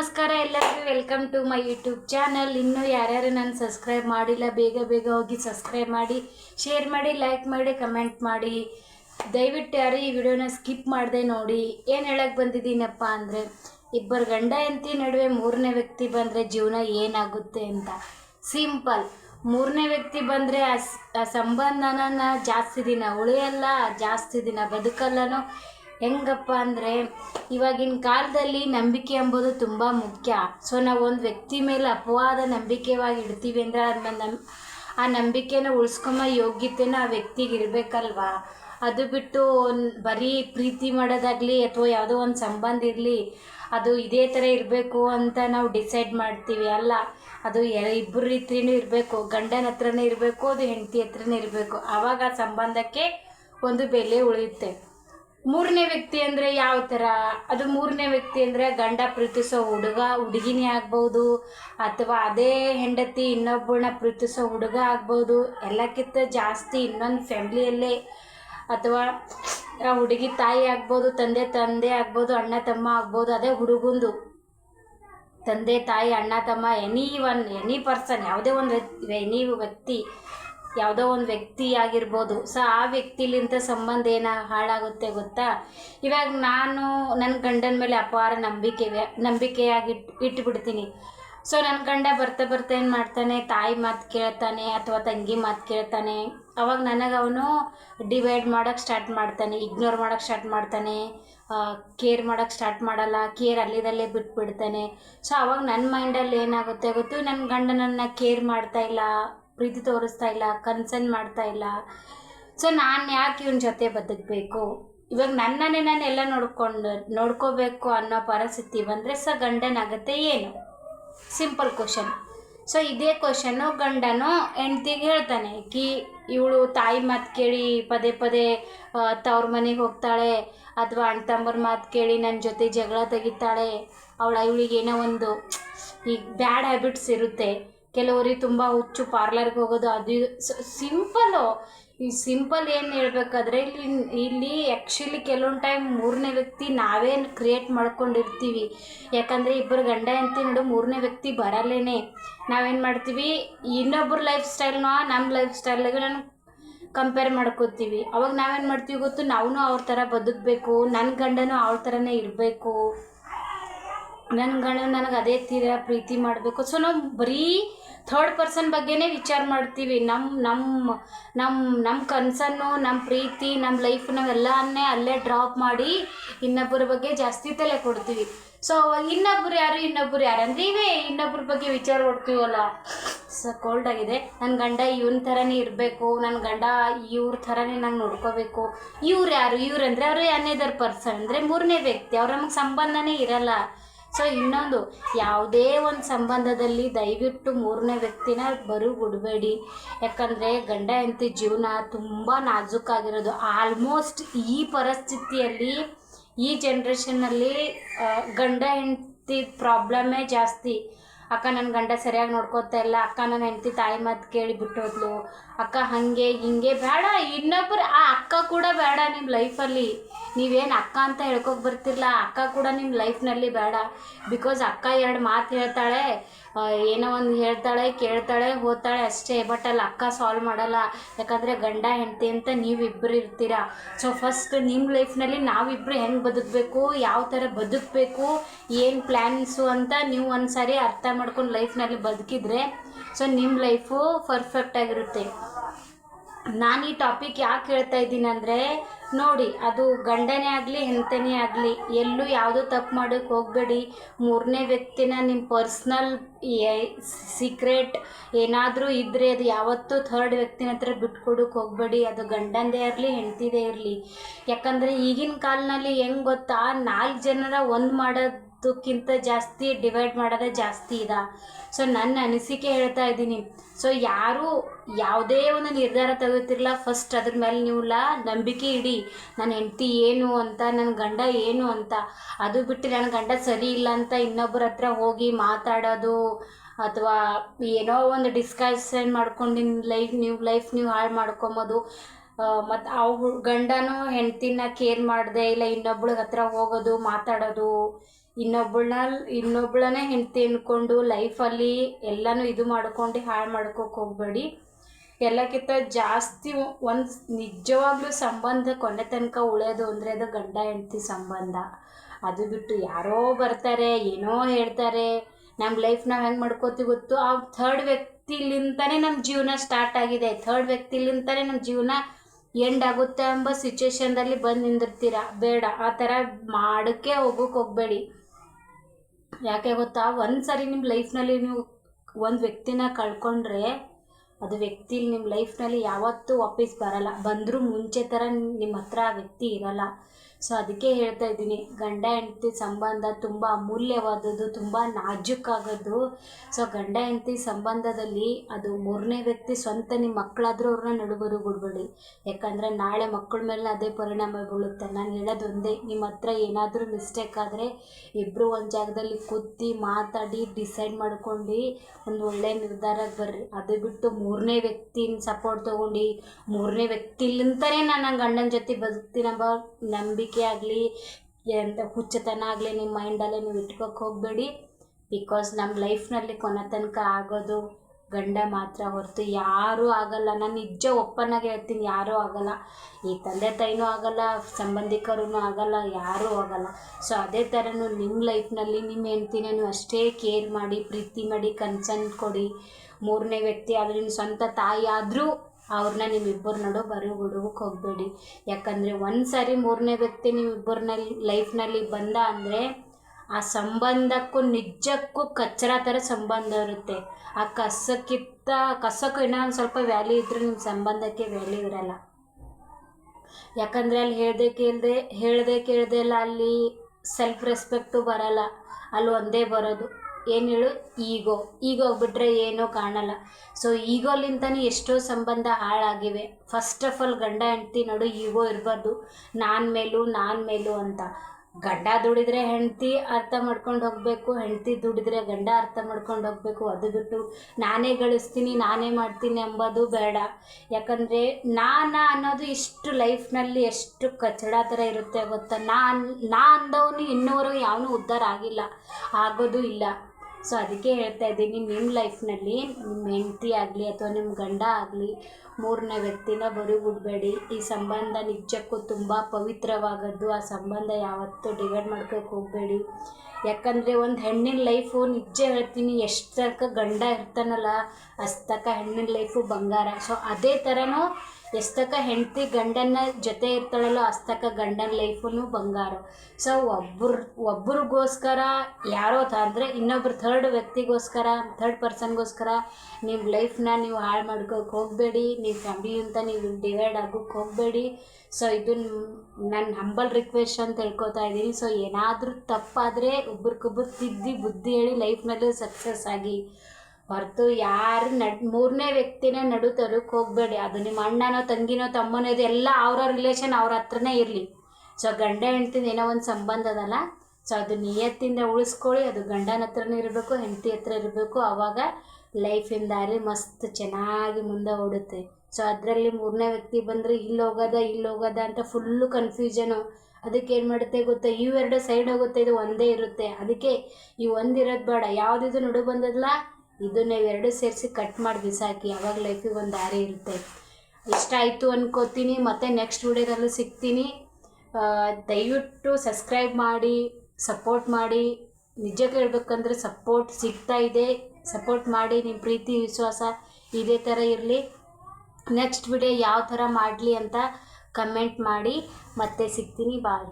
ನಮಸ್ಕಾರ ಎಲ್ಲರಿಗೂ. Welcome to my YouTube channel ಇನ್ನೂ ಯಾರ್ಯಾರು ನಾನು ಸಬ್ಸ್ಕ್ರೈಬ್ ಮಾಡಿಲ್ಲ, ಬೇಗ ಬೇಗ ಹೋಗಿ ಸಬ್ಸ್ಕ್ರೈಬ್ ಮಾಡಿ ಶೇರ್ ಮಾಡಿ ಲೈಕ್ ಮಾಡಿ ಕಮೆಂಟ್ ಮಾಡಿ. ದಯವಿಟ್ಟು ಯಾರು ಈ ವಿಡಿಯೋನ ಸ್ಕಿಪ್ ಮಾಡದೆ ನೋಡಿ. ಏನು ಹೇಳಕ್ಕೆ ಬಂದಿದ್ದೀನಪ್ಪ ಅಂದರೆ, ಇಬ್ಬರು ಗಂಡ ಎಂತಿ ನಡುವೆ ಮೂರನೇ ವ್ಯಕ್ತಿ ಬಂದರೆ ಜೀವನ ಏನಾಗುತ್ತೆ ಅಂತ. ಸಿಂಪಲ್ ಮೂರನೇ ವ್ಯಕ್ತಿ ಬಂದರೆ ಆ ಸಂಬಂಧನ ಜಾಸ್ತಿ ದಿನ ಉಳಿಯಲ್ಲ, ಜಾಸ್ತಿ ದಿನ ಬದುಕಲ್ಲನೋ ಹೆಂಗಪ್ಪ ಅಂದರೆ, ಇವಾಗಿನ ಕಾಲದಲ್ಲಿ ನಂಬಿಕೆ ಎಂಬುದು ತುಂಬ ಮುಖ್ಯ. ಸೊ ನಾವು ಒಂದು ವ್ಯಕ್ತಿ ಮೇಲೆ ಅಪವಾದ ನಂಬಿಕೆವಾಗಿ ಇಡ್ತೀವಿ ಅಂದರೆ ಅದನ್ನ ನಮ್, ಆ ನಂಬಿಕೆನ ಉಳಿಸ್ಕೊಂಬ ಯೋಗ್ಯತೆನ ಆ ವ್ಯಕ್ತಿಗೆ ಇರಬೇಕಲ್ವಾ ಅದು ಬಿಟ್ಟು ಬರೀ ಪ್ರೀತಿ ಮಾಡೋದಾಗಲಿ ಅಥವಾ ಯಾವುದೋ ಒಂದು ಸಂಬಂಧ ಇರಲಿ, ಅದು ಇದೇ ಥರ ಇರಬೇಕು ಅಂತ ನಾವು ಡಿಸೈಡ್ ಮಾಡ್ತೀವಿ. ಅಲ್ಲ, ಅದು ಇಬ್ಬರ ರೀತಿಯೂ ಇರಬೇಕು, ಗಂಡನ ಹತ್ರನೇ ಇರಬೇಕು, ಅದು ಹೆಂಡತಿ ಹತ್ರನೇ ಇರಬೇಕು. ಆವಾಗ ಆ ಸಂಬಂಧಕ್ಕೆ ಒಂದು ಬೆಲೆ ಉಳಿಯುತ್ತೆ. ಮೂರನೇ ವ್ಯಕ್ತಿ ಅಂದರೆ ಯಾವ ಥರ ಅದು ಮೂರನೇ ವ್ಯಕ್ತಿ ಅಂದರೆ ಗಂಡ ಪ್ರೀತಿಸೋ ಹುಡುಗ, ಹುಡುಗಿನೇ ಆಗ್ಬೋದು, ಅಥವಾ ಅದೇ ಹೆಂಡತಿ ಇನ್ನೊಬ್ಬಳನ್ನ ಪ್ರೀತಿಸೋ ಹುಡುಗ ಆಗ್ಬೋದು. ಎಲ್ಲಕ್ಕಿಂತ ಜಾಸ್ತಿ ಇನ್ನೊಂದು ಫ್ಯಾಮ್ಲಿಯಲ್ಲೇ ಅಥವಾ ಹುಡುಗಿ ತಾಯಿ ಆಗ್ಬೋದು, ತಂದೆ ತಂದೆ ಆಗ್ಬೋದು, ಅಣ್ಣ ತಮ್ಮ ಆಗ್ಬೋದು, ಅದೇ ಹುಡುಗಂದು. ತಂದೆ ತಾಯಿ, ಅಣ್ಣ ತಮ್ಮ ಎನಿ ಒನ್ ಎನಿ ಪರ್ಸನ್ ಯಾವುದೇ ಒಂದು ಎನಿ ವ್ಯಕ್ತಿ. ಯಾವುದೋ ಒಂದು ವ್ಯಕ್ತಿ ಆಗಿರ್ಬೋದು. ಸೊ ಆ ವ್ಯಕ್ತಿಲಿಂತ ಸಂಬಂಧ ಏನು ಹಾಳಾಗುತ್ತೆ ಗೊತ್ತಾ? ಇವಾಗ ನಾನು ನನ್ನ ಗಂಡನ ಮೇಲೆ ಅಪಾರ ನಂಬಿಕೆ ನಂಬಿಕೆಯಾಗಿ ಇಟ್ ಇಟ್ಬಿಡ್ತೀನಿ. ಸೊ ನನ್ನ ಗಂಡ ಬರ್ತಾ ಬರ್ತಾ ಏನು ಮಾಡ್ತಾನೆ? ತಾಯಿ ಮಾತು ಕೇಳ್ತಾನೆ ಅಥವಾ ತಂಗಿ ಮಾತು ಕೇಳ್ತಾನೆ. ಅವಾಗ ನನಗೆ ಅವನು ಡಿವೈಡ್ ಮಾಡೋಕ್ಕೆ ಸ್ಟಾರ್ಟ್ ಮಾಡ್ತಾನೆ, ಇಗ್ನೋರ್ ಮಾಡೋಕ್ಕೆ ಸ್ಟಾರ್ಟ್ ಮಾಡ್ತಾನೆ ಕೇರ್ ಮಾಡೋಕ್ಕೆ ಸ್ಟಾರ್ಟ್ ಮಾಡಲ್ಲ, ಕೇರ್ ಅಲ್ಲಿದಲ್ಲೇ ಬಿಟ್ಬಿಡ್ತಾನೆ. ಸೊ ಅವಾಗ ನನ್ನ ಮೈಂಡಲ್ಲಿ ಏನಾಗುತ್ತೆ ಗೊತ್ತು? ನನ್ನ ಗಂಡ ನನ್ನ ಕೇರ್ ಮಾಡ್ತಾ ಇಲ್ಲ. ಪ್ರೀತಿ ತೋರಿಸ್ತಾ ಇಲ್ಲ ಕನ್ಸರ್ನ್ ಮಾಡ್ತಾ ಇಲ್ಲ. ಸೊ ನಾನು ಯಾಕೆ ಇವನ ಜೊತೆ ಬದುಕಬೇಕು? ಇವಾಗ ನನ್ನನ್ನೇ ನಾನು ಎಲ್ಲ ನೋಡ್ಕೊಂಡು, ನೋಡ್ಕೋಬೇಕು ಅನ್ನೋ ಪರಿಸ್ಥಿತಿ ಬಂದರೆ ಸ ಗಂಡನಾಗತ್ತೆ ಏನು? ಸಿಂಪಲ್ ಕ್ವಶನ್ ಸೊ ಇದೇ ಕ್ವಶನ್ನು ಗಂಡನು ಹೆಂಡ್ತಿಗೆ ಹೇಳ್ತಾನೆ ಕಿ, ಇವಳು ತಾಯಿ ಮಾತು ಕೇಳಿ ಪದೇ ಪದೇ ತವ್ರ ಮನೆಗೆ ಹೋಗ್ತಾಳೆ ಅಥವಾ ಅಣ್ಣ ತಮ್ಮರ ಮಾತು ಕೇಳಿ ನನ್ನ ಜೊತೆ ಜಗಳ ತೆಗಿತಾಳೆ. ಅವಳ, ಇವಳಿಗೆ ಏನೋ ಒಂದು ಈಗ ಬ್ಯಾಡ್ ಹ್ಯಾಬಿಟ್ಸ್ ಇರುತ್ತೆ. ಕೆಲವರಿಗೆ ತುಂಬ ಹುಚ್ಚು ಪಾರ್ಲರ್ಗೆ ಹೋಗೋದು ಅದು ಸಿಂಪಲ್ಲು ಈ ಸಿಂಪಲ್ ಏನು ಹೇಳ್ಬೇಕಾದ್ರೆ ಇಲ್ಲಿ ಇಲ್ಲಿ ಆ್ಯಕ್ಚುಲಿ ಕೆಲವೊಂದು ಟೈಮ್ ಮೂರನೇ ವ್ಯಕ್ತಿ ನಾವೇನು ಕ್ರಿಯೇಟ್ ಮಾಡ್ಕೊಂಡಿರ್ತೀವಿ. ಯಾಕಂದರೆ ಇಬ್ಬರು ಗಂಡ ಹೆಂಡತಿ ನಡು ಮೂರನೇ ವ್ಯಕ್ತಿ ಬರಲ್ಲೇನೆ. ನಾವೇನು ಮಾಡ್ತೀವಿ? ಇನ್ನೊಬ್ಬರ ಲೈಫ್ ಸ್ಟೈಲ್ನ ನಮ್ಮ ಲೈಫ್ ಸ್ಟೈಲ್ಗಳನ್ನ ನಾನು ಕಂಪೇರ್ ಮಾಡ್ಕೋತೀವಿ. ಅವಾಗ ನಾವೇನು ಮಾಡ್ತೀವಿ ಗೊತ್ತು? ನಾವು ಅವ್ರ ಥರ ಬದುಕಬೇಕು. ನನ್ನ ಗಂಡನೂ ಅವ್ರ ಥರನೇ ಇರಬೇಕು. ನನ್ನ ಗಂಡ ನನಗೆ ಅದೇ ತೀರ ಪ್ರೀತಿ ಮಾಡಬೇಕು. ಸೊ ನಾವು ಬರೀ ಥರ್ಡ್ ಪರ್ಸನ್ ಬಗ್ಗೆನೇ ವಿಚಾರ ಮಾಡ್ತೀವಿ. ನಮ್ಮ ನಮ್ಮ ನಮ್ಮ ನಮ್ಮ ಕನ್ಸನ್ನು ನಮ್ಮ ಪ್ರೀತಿ ನಮ್ಮ ಲೈಫ್ ನಾವೆಲ್ಲನ್ನೇ ಅಲ್ಲೇ ಡ್ರಾಪ್ ಮಾಡಿ ಇನ್ನೊಬ್ಬರ ಬಗ್ಗೆ ಜಾಸ್ತಿ ತಲೆ ಕೊಡ್ತೀವಿ. ಸೊ ಇನ್ನೊಬ್ರು ಯಾರು ಇನ್ನೊಬ್ಬರು ಯಾರು? ಅಂದರೆ ಇವೇ ಇನ್ನೊಬ್ರ ಬಗ್ಗೆ ವಿಚಾರ ಕೊಡ್ತೀವಲ್ಲ? ಸ ಕೋಲ್ಡ್ ಆಗಿದೆ. ನನ್ನ ಗಂಡ ಇವನ ಥರನೇ ಇರಬೇಕು. ನನ್ನ ಗಂಡ ಇವ್ರ ಥರನೇ ನಂಗೆ ನೋಡ್ಕೋಬೇಕು. ಇವ್ರು ಯಾರು? ಇವ್ರು ಅಂದರೆ ಅವರು ಅನೇದರ್ ಪರ್ಸನ್ ಅಂದರೆ ಮೂರನೇ ವ್ಯಕ್ತಿ. ಅವ್ರ ನಮಗೆ ಸಂಬಂಧನೇ ಇರಲ್ಲ. ಸೊ ಇನ್ನೊಂದು, ಯಾವುದೇ ಒಂದು ಸಂಬಂಧದಲ್ಲಿ ದಯವಿಟ್ಟು ಮೂರನೇ ವ್ಯಕ್ತಿನ ಬರು ಬಿಡಬೇಡಿ. ಯಾಕಂದರೆ ಗಂಡ ಹೆಂಡತಿ ಜೀವನ ತುಂಬ ನಾಜೂಕಾಗಿರೋದು. ಆಲ್ಮೋಸ್ಟ್ ಈ ಪರಿಸ್ಥಿತಿಯಲ್ಲಿ, ಈ ಜನ್ರೇಷನ್ನಲ್ಲಿ ಗಂಡ ಹೆಂಡತಿ ಪ್ರಾಬ್ಲಮ್ಮೇ ಜಾಸ್ತಿ. ಅಕ್ಕ ನನ್ನ ಗಂಡ ಸರಿಯಾಗಿ ನೋಡ್ಕೋತಾ ಇಲ್ಲ. ಅಕ್ಕ ನನ್ನ ಹೆಂಡತಿ ತಾಯಿ ಮಾತು ಕೇಳಿ ಬಿಟ್ಟೋದ್ಲು. ಅಕ್ಕ ಹಾಗೆ ಹಿಂಗೆ ಬೇಡ. ಇನ್ನೊಬ್ಬರು ಆ ಅಕ್ಕ ಕೂಡ ಬೇಡ ನಿಮ್ಮ ಲೈಫಲ್ಲಿ. ನೀವೇನು ಅಕ್ಕ ಅಂತ ಹೇಳ್ಕೊಕ್ ಬರ್ತಿರಲ್ಲ ಅಕ್ಕ ಕೂಡ ನಿಮ್ಮ ಲೈಫ್ನಲ್ಲಿ ಬೇಡ. ಬಿಕಾಸ್ ಅಕ್ಕ ಎರಡು ಮಾತು ಹೇಳ್ತಾಳೆ ಏನೋ ಒಂದು ಹೇಳ್ತಾಳೆ, ಕೇಳ್ತಾಳೆ ಹೋಗ್ತಾಳೆ ಅಷ್ಟೇ. ಬಟ್ ಅಲ್ಲಿ ಅಕ್ಕ ಸಾಲ್ವ್ ಮಾಡಲ್ಲ. ಯಾಕಂದರೆ ಗಂಡ, ಹೆಂಡತಿ ಅಂತ ನೀವಿಬ್ಬರು ಇರ್ತೀರಾ. ಸೊ ಫಸ್ಟ್ ನಿಮ್ಮ ಲೈಫ್ನಲ್ಲಿ ನಾವಿಬ್ಬರು ಹೆಂಗೆ ಬದುಕಬೇಕು? ಯಾವ ಥರ ಬದುಕಬೇಕು? ಏನು ಪ್ಲ್ಯಾನ್ಸು ಅಂತ ನೀವು ಒಂದು ಸಾರಿ ಅರ್ಥ ಮಾಡ್ಕೊಂಡು ಲೈಫ್ನಲ್ಲಿ ಬದುಕಿದ್ರೆ ಸೊ ನಿಮ್ಮ ಲೈಫು ಪರ್ಫೆಕ್ಟಾಗಿರುತ್ತೆ ನಾನು ಈ ಟಾಪಿಕ್ ಯಾಕೆ ಹೇಳ್ತಾ ಇದ್ದೀನಿ ಅಂದರೆ, ನೋಡಿ, ಅದು ಗಂಡನೇ ಆಗಲಿ, ಹೆಂಡತಿನೇ ಆಗಲಿ, ಎಲ್ಲೂ ಯಾವುದೂ ತಪ್ಪು ಮಾಡೋಕ್ಕೆ ಹೋಗಬೇಡಿ. ಮೂರನೇ ವ್ಯಕ್ತಿನ ನಿಮ್ಮ ಪರ್ಸ್ನಲ್ ಸೀಕ್ರೆಟ್ ಏನಾದರೂ ಇದ್ದರೆ ಅದು ಯಾವತ್ತೂ ಥರ್ಡ್ ವ್ಯಕ್ತಿನ ಹತ್ರ ಬಿಟ್ಕೊಡೋಕೆ ಹೋಗಬೇಡಿ. ಅದು ಗಂಡಂದೇ ಇರಲಿ ಹೆಂಡ್ತಿದೇ ಇರಲಿ. ಯಾಕಂದರೆ ಈಗಿನ ಕಾಲದಲ್ಲಿ ಹೆಂಗೆ ಗೊತ್ತಾ, ನಾಲ್ಕು ಜನರ ಒಂದು ಮಾಡೋದಕ್ಕಿಂತ ಜಾಸ್ತಿ ಡಿವೈಡ್ ಮಾಡೋದೇ ಜಾಸ್ತಿ ಇದೆ. ಸೊ ನನ್ನ ಅನಿಸಿಕೆ ಹೇಳ್ತಾ ಇದ್ದೀನಿ. ಸೊ ಯಾರು ಯಾವುದೇ ಒಂದು ನಿರ್ಧಾರ ತಗೋತಿರಲ್ಲ ಫಸ್ಟ್ ಅದ್ರ ಮೇಲೆ ನೀವುಲ್ಲ ನಂಬಿಕೆ ಇಡಿ. ನನ್ನ ಹೆಂಡತಿ ಏನು ಅಂತ ನನ್ನ ಗಂಡ ಏನು ಅಂತ. ಅದು ಬಿಟ್ಟು ನನ್ನ ಗಂಡ ಸರಿ ಇಲ್ಲ ಅಂತ ಇನ್ನೊಬ್ಬರ ಹತ್ರ ಹೋಗಿ ಮಾತಾಡೋದು ಅಥವಾ ಏನೋ ಒಂದು ಡಿಸ್ಕಷನ್ ಮಾಡ್ಕೊಂಡು ಲೈಫ್ ನೀವು ಲೈಫ್ ನೀವು ಹಾಳು ಮಾಡ್ಕೊಬೋದು. ಮತ್ತು ಅವ್ರ ಗಂಡನೂ ಹೆಂಡ್ತಿನ ಕೇರ್ ಮಾಡಿದೆ ಇಲ್ಲ. ಇನ್ನೊಬ್ಳ ಹತ್ರ ಹೋಗೋದು, ಮಾತಾಡೋದು. ಇನ್ನೊಬ್ಬಳನ್ನ ಇನ್ನೊಬ್ಬಳನ್ನೇ ಹೆಂಡತಿ ಅಂದ್ಕೊಂಡು ಲೈಫಲ್ಲಿ ಎಲ್ಲನೂ ಇದು ಮಾಡ್ಕೊಂಡು, ಹಾಳು ಮಾಡ್ಕೋಕೆ ಹೋಗಬೇಡಿ. ಎಲ್ಲಕ್ಕಿಂತ ಜಾಸ್ತಿ ಒಂದು ನಿಜವಾಗ್ಲೂ ಸಂಬಂಧ ಕೊನೆ ತನಕ ಉಳಿಯೋದು ಅಂದರೆ ಅದು ಗಂಡ ಹೆಂಡತಿ ಸಂಬಂಧ. ಅದು ಬಿಟ್ಟು ಯಾರೋ ಬರ್ತಾರೆ, ಏನೋ ಹೇಳ್ತಾರೆ. ನಮ್ಮ ಲೈಫ್ ನಾವು ಹೆಂಗೆ ಮಾಡ್ಕೋತೀವಿ ಗೊತ್ತು? ಆ ಥರ್ಡ್ ವ್ಯಕ್ತಿಲಿಂತನೇ ನಮ್ಮ ಜೀವನ ಸ್ಟಾರ್ಟ್ ಆಗಿದೆ. ಥರ್ಡ್ ವ್ಯಕ್ತಿಲಿಂತನೇ ನಮ್ಮ ಜೀವನ ಎಂಡ್ ಆಗುತ್ತೆ ಎಂಬ ಸಿಚುವೇಶನ್ದಲ್ಲಿ ಬಂದು ನಿಂದಿರ್ತೀರ? ಬೇಡ. ಆ ಥರ ಮಾಡೋಕ್ಕೆ ಹೋಗೋಕೆ ಹೋಗಬೇಡಿ. ಯಾಕೆ ಗೊತ್ತಾ? ಒಂದು ಸರಿ ನಿಮ್ಮ ಲೈಫ್ನಲ್ಲಿ ನೀವು ಒಂದು ವ್ಯಕ್ತಿನ ಕಳ್ಕೊಂಡ್ರೆ ಅದು ವ್ಯಕ್ತಿ ನಿಮ್ಮ ಲೈಫ್ನಲ್ಲಿ ಯಾವತ್ತೂ ವಾಪಸ್ ಬರಲ್ಲ. ಬಂದರೂ ಮುಂಚೆ ಥರ ನಿಮ್ಮ ಹತ್ರ ಆ ವ್ಯಕ್ತಿ ಇರಲ್ಲ. ಸೊ ಅದಕ್ಕೆ ಹೇಳ್ತಾ ಇದ್ದೀನಿ, ಗಂಡ ಹೆಂಡತಿ ಸಂಬಂಧ ತುಂಬ ಅಮೂಲ್ಯವಾದದ್ದು, ತುಂಬ ನಾಜುಕಾಗೋದು ಸೊ ಗಂಡ ಹೆಂಡತಿ ಸಂಬಂಧದಲ್ಲಿ ಅದು ಮೂರನೇ ವ್ಯಕ್ತಿ ಸ್ವಂತ ನಿಮ್ಮ ಮಕ್ಕಳಾದರೂ ಅವ್ರನ್ನ ನಡುಬರು ಬಿಡ್ಬೇಡಿ. ಯಾಕಂದರೆ ನಾಳೆ ಮಕ್ಕಳ ಮೇಲೆ ಅದೇ ಪರಿಣಾಮ ಬೀಳುತ್ತೆ. ನಾನು ಹೇಳೋದು ಒಂದೇ ನಿಮ್ಮ ಹತ್ರ ಏನಾದರೂ ಮಿಸ್ಟೇಕ್ ಆದರೆ ಇಬ್ಬರು ಒಂದು ಜಾಗದಲ್ಲಿ ಕೂತಿ ಮಾತಾಡಿ ಡಿಸೈಡ್ ಮಾಡ್ಕೊಂಡು ಒಂದು ಒಳ್ಳೆಯ ನಿರ್ಧಾರಕ್ಕೆ ಬರ್ರಿ. ಅದು ಬಿಟ್ಟು ಮೂರನೇ ವ್ಯಕ್ತಿನ ಸಪೋರ್ಟ್ ತೊಗೊಂಡು, ಮೂರನೇ ವ್ಯಕ್ತಿಲಿಂತಲೇ ನಾನು ನನ್ನ ಗಂಡನ ಜೊತೆ ಬದುಕ್ತೀನಂಬ ನಂಬಿಕೆ ಆಗಲಿ ಎಂಥ ಹುಚ್ಚತನ ಆಗಲಿ ನಿಮ್ಮ ಮೈಂಡಲ್ಲೇ ನೀವು ಇಟ್ಕೋಕೆ ಹೋಗಬೇಡಿ. ಬಿಕಾಸ್ ನಮ್ಮ ಲೈಫ್ನಲ್ಲಿ ಕೊನೆ ತನಕ ಆಗೋದು ಗಂಡ ಮಾತ್ರ ಹೊರತು ಯಾರೂ ಆಗಲ್ಲ. ನಾನು ನಿಜ ಒಪ್ಪನಾಗೆ ಹೇಳ್ತೀನಿ, ಯಾರೂ ಆಗಲ್ಲ. ಈ ತಂದೆ ತಾಯಿನೂ ಆಗಲ್ಲ ಸಂಬಂಧಿಕರೂ ಆಗಲ್ಲ, ಯಾರೂ ಆಗಲ್ಲ. ಸೊ ಅದೇ ಥರನೂ ನಿಮ್ಮ ಲೈಫ್ನಲ್ಲಿ ನಿಮ್ಮ ಹೆಂಡ್ತಿನೂ ಅಷ್ಟೇ ಕೇರ್ ಮಾಡಿ, ಪ್ರೀತಿ ಮಾಡಿ ಕನ್ಸರ್ನ್ ಕೊಡಿ. ಮೂರನೇ ವ್ಯಕ್ತಿ ಆದರೆ ನಿಮ್ಮ ಸ್ವಂತ ತಾಯಿ ಆದರೂ ಅವ್ರನ್ನ ನಿಮ್ಮಿಬ್ಬರ ನಡು ಬರೋ ಹುಡುಗಕ್ಕೆ ಹೋಗಬೇಡಿ. ಯಾಕಂದರೆ ಒಂದು ಸಾರಿ ಮೂರನೇ ವ್ಯಕ್ತಿ ನಿಮ್ಮಿಬ್ಬರನಲ್ಲಿ ಲೈಫ್ನಲ್ಲಿ ಬಂದ ಅಂದರೆ ಆ ಸಂಬಂಧಕ್ಕೂ, ನಿಜಕ್ಕೂ ಕಚ್ಚರ ಥರ ಸಂಬಂಧ ಇರುತ್ತೆ. ಆ ಕಸಕ್ಕಿಂತ, ಕಸಕ್ಕೂ ಇನ್ನೂ ಒಂದು ಸ್ವಲ್ಪ ವ್ಯಾಲ್ಯೂ ಇದ್ದರೂ ನಿಮ್ಮ ಸಂಬಂಧಕ್ಕೆ ವ್ಯಾಲ್ಯೂ ಇರಲ್ಲ. ಯಾಕಂದರೆ ಅಲ್ಲಿ ಹೇಳ್ದೆ ಕೇಳದೆ ಹೇಳ್ದೆ ಕೇಳದೆ ಎಲ್ಲ ಅಲ್ಲಿ ಸೆಲ್ಫ್ ರೆಸ್ಪೆಕ್ಟು ಬರಲ್ಲ. ಅಲ್ಲಿ ಒಂದೇ ಬರೋದು. ಏನು ಹೇಳು? ಈಗೋ. ಈಗೋ ಬಿಟ್ಟರೆ ಏನೋ ಕಾಣಲ್ಲ. ಸೊ ಈಗೋಲಿಂತನೇ ಎಷ್ಟೋ ಸಂಬಂಧ ಹಾಳಾಗಿವೆ. ಫಸ್ಟ್ ಆಫ್ ಆಲ್ ಗಂಡ ಹೆಂಡ್ತಿ ನಡು, ಈಗೋ ಇರಬಾರ್ದು. ನಾನು ಮೇಲೂ ನಾನು ಮೇಲೂ ಅಂತ. ಗಂಡ ದುಡಿದ್ರೆ ಹೆಂಡ್ತಿ ಅರ್ಥ ಮಾಡ್ಕೊಂಡು ಹೋಗಬೇಕು, ಹೆಂಡ್ತಿ ದುಡಿದ್ರೆ ಗಂಡ ಅರ್ಥ ಮಾಡ್ಕೊಂಡು ಹೋಗಬೇಕು, ಅದು ಬಿಟ್ಟು ನಾನೇ ಗಳಿಸ್ತೀನಿ, ನಾನೇ ಮಾಡ್ತೀನಿ ಎಂಬುದು ಬೇಡ. ಯಾಕಂದರೆ ನಾನ ಅನ್ನೋದು ಇಷ್ಟು ಲೈಫ್ನಲ್ಲಿ ಎಷ್ಟು ಕಚಡ ಥರ ಇರುತ್ತೆ ಗೊತ್ತಾ? ನಾನು ನಾ ಅಂದವನು ಇನ್ನೂರು, ಯಾವನು ಉದ್ಧಾರ ಆಗಿಲ್ಲ. ಆಗೋದು ಇಲ್ಲ. ಸೊ ಅದಕ್ಕೆ ಹೇಳ್ತಾ ಇದ್ದೀನಿ ನಿಮ್ಮ ಲೈಫ್ನಲ್ಲಿ ನಿಮ್ಮ ಹೆಂಡತಿ ಆಗಲಿ ಅಥವಾ ನಿಮ್ಮ ಗಂಡ ಆಗಲಿ, ಮೂರನೇ ವ್ಯಕ್ತಿನ ಬರಿಬಿಡ್ಬೇಡಿ. ಈ ಸಂಬಂಧ ನಿಜಕ್ಕೂ ತುಂಬ ಪವಿತ್ರವಾಗದ್ದು. ಆ ಸಂಬಂಧ ಯಾವತ್ತೂ ಡಿವೈಡ್ ಮಾಡ್ಕೋಕೆ ಹೋಗಬೇಡಿ. ಯಾಕಂದರೆ ಒಂದು ಹೆಣ್ಣಿನ ಲೈಫು ನಿಜ ಹೇಳ್ತೀನಿ, ಎಷ್ಟು ತನಕ ಗಂಡ ಇರ್ತಾನಲ್ಲ ಅಷ್ಟಕ್ಕ ಹೆಣ್ಣಿನ ಲೈಫು ಬಂಗಾರ. ಸೊ ಅದೇ ಥರನೂ ಎಷ್ಟಕ್ಕ ಹೆಂಡತಿ ಗಂಡನ ಜೊತೆ ಇರ್ತಾಳಲ್ಲೋ ಅಸ್ತಕ ಗಂಡನ ಲೈಫುನು ಬಂಗಾರ. ಸೊ ಒಬ್ಬರು, ಒಬ್ರಿಗೋಸ್ಕರ ಯಾರೋ ಅಂದರೆ ಇನ್ನೊಬ್ರು ಥರ್ಡ್ ವ್ಯಕ್ತಿಗೋಸ್ಕರ ಥರ್ಡ್ ಪರ್ಸನ್ಗೋಸ್ಕರ ನಿಮ್ಮ ಲೈಫ್ನ ನೀವು ಹಾಳು ಮಾಡ್ಕೋಕೆ ಹೋಗಬೇಡಿ ನಿಮ್ಮ ಫ್ಯಾಮಿಲಿ ಅಂತ ನೀವು ಡಿವೈಡ್ ಆಗೋಕ್ಕೆ ಹೋಗಬೇಡಿ. ಸೊ ಇದು ನನ್ನ ಹಂಬಲ್ ರಿಕ್ವೆಸ್ಟ್ ಅಂತ ಹೇಳ್ಕೊತಾ ಇದ್ದೀನಿ ಸೊ ಏನಾದರೂ ತಪ್ಪಾದರೆ ಒಬ್ರಿಗೊಬ್ರು ತಿದ್ದಿ ಬುದ್ಧಿ ಹೇಳಿ ಲೈಫ್ನಲ್ಲೂ ಸಕ್ಸಸ್ ಆಗಿ ಹೊರತು ಯಾರು ನಡ್, ಮೂರನೇ ವ್ಯಕ್ತಿನೇ ನಡು ತರಕ್ಕೆ ಹೋಗಬೇಡಿ. ಅದು ನಿಮ್ಮ ಅಣ್ಣನೋ, ತಂಗಿನೋ, ತಮ್ಮನೋ, ಇದು ಎಲ್ಲ ಅವರ ರಿಲೇಷನ್ ಅವ್ರ ಹತ್ರನೇ ಇರಲಿ. ಸೊ ಗಂಡ ಹೆಂಡ್ತಿಂದ ಏನೋ ಒಂದು ಸಂಬಂಧ ಅದಲ್ಲ. ಸೊ ಅದು ನಿಯತ್ತಿಂದ ಉಳಿಸ್ಕೊಳ್ಳಿ. ಅದು ಗಂಡನ ಹತ್ರನೇ ಇರಬೇಕು, ಹೆಂಡತಿ ಹತ್ರ ಇರಬೇಕು. ಆವಾಗ ಲೈಫಿನ ದಾರಿ ಮಸ್ತ್ ಚೆನ್ನಾಗಿ ಮುಂದೆ ಓಡುತ್ತೆ. ಸೊ ಅದರಲ್ಲಿ ಮೂರನೇ ವ್ಯಕ್ತಿ ಬಂದರೆ ಇಲ್ಲಿ ಹೋಗೋದ ಇಲ್ಲಿ ಹೋಗೋದ ಅಂತ ಫುಲ್ಲು ಕನ್ಫ್ಯೂಷನು ಅದಕ್ಕೆ ಏನು ಮಾಡುತ್ತೆ ಗೊತ್ತಾ? ಇವೆರಡು ಸೈಡ್ ಹೋಗುತ್ತೆ, ಇದು ಒಂದೇ ಇರುತ್ತೆ. ಅದಕ್ಕೆ ಈ ಒಂದಿರೋದು ಬೇಡ. ಯಾವುದಿದು ನಡು ಬಂದದಲ್ಲ ಇದು ನೀವು ಎರಡು ಸೇರಿಸಿ ಕಟ್ ಮಾಡಿ ಬಿಸಾಕಿ ಯಾವಾಗ ಲೈಫಿಗೆ ಒಂದು ದಾರಿ ಇರುತ್ತೆ. ಇಷ್ಟ ಆಯಿತು ಅನ್ಕೋತೀನಿ, ಮತ್ತೆ ನೆಕ್ಸ್ಟ್ ವಿಡಿಯೋದಲ್ಲೂ ಸಿಗ್ತೀನಿ. ದಯವಿಟ್ಟು ಸಬ್ಸ್ಕ್ರೈಬ್ ಮಾಡಿ ಸಪೋರ್ಟ್ ಮಾಡಿ. ನಿಜ ಹೇಳ್ಬೇಕಂದ್ರೆ ಸಪೋರ್ಟ್ ಸಿಗ್ತಾ ಇದೆ. ಸಪೋರ್ಟ್ ಮಾಡಿ ನಿಮ್ಮ ಪ್ರೀತಿ, ವಿಶ್ವಾಸ ಇದೇ ಥರ ಇರಲಿ. ನೆಕ್ಸ್ಟ್ ವಿಡಿಯೋ ಯಾವ ಥರ ಮಾಡಲಿ ಅಂತ ಕಮೆಂಟ್ ಮಾಡಿ. ಮತ್ತೆ ಸಿಗ್ತೀನಿ ಬಾಯ್